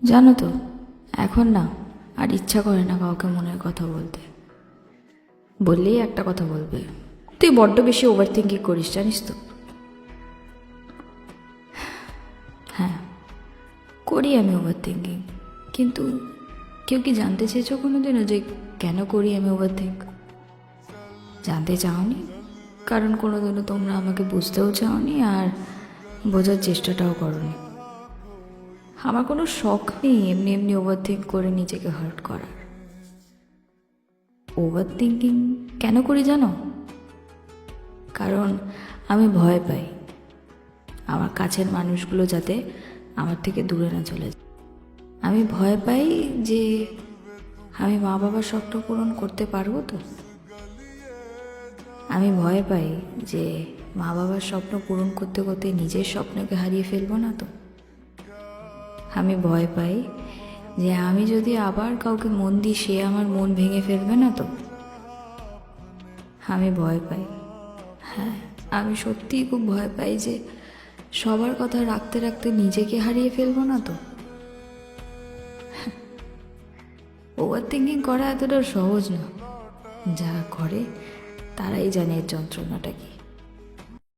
জানো তো, এখন না আর ইচ্ছা করে না কাউকে মনের কথা বলতে। বললেই একটা কথা বলবে, তুই বড্ড বেশি ওভার থিঙ্কিং করিস, জানিস তো? হ্যাঁ করি আমি ওভার থিঙ্কিং কিন্তু কেউ কি জানতে চেয়েছো কোনো দিনও যে কেন করি আমি ওভার থিঙ্ক জানতে চাওনি, কারণ কোনো দিনও তোমরা আমাকে বুঝতেও চাওনি আর বোঝার চেষ্টাটাও করনি। আমার কোনো শখ নেই এমনি এমনি ওভার থিঙ্ক করে নিজেকে হার্ট করার। ওভার থিঙ্কিং কেন করি জানো? কারণ আমি ভয় পাই আমার কাছের মানুষগুলো যাতে আমার থেকে দূরে না চলে যায়। আমি ভয় পাই যে আমি মা বাবার স্বপ্ন পূরণ করতে পারব তো? আমি ভয় পাই যে মা বাবার স্বপ্ন পূরণ করতে করতে নিজের স্বপ্নকে হারিয়ে ফেলব না তো? আমি ভয় পাই যে আমি যদি আবার কাউকে মন দিই সে আমার মন ভেঙে ফেলবে না তো? আমি ভয় পাই। হ্যাঁ আমি সত্যিই খুব ভয় পাই যে সবার কথা রাখতে রাখতে নিজেকে হারিয়ে ফেলব না তো? ওভার থিঙ্কিং করা এতটা সহজ না। যারা করে তারাই জানে এর যন্ত্রণাটা কি।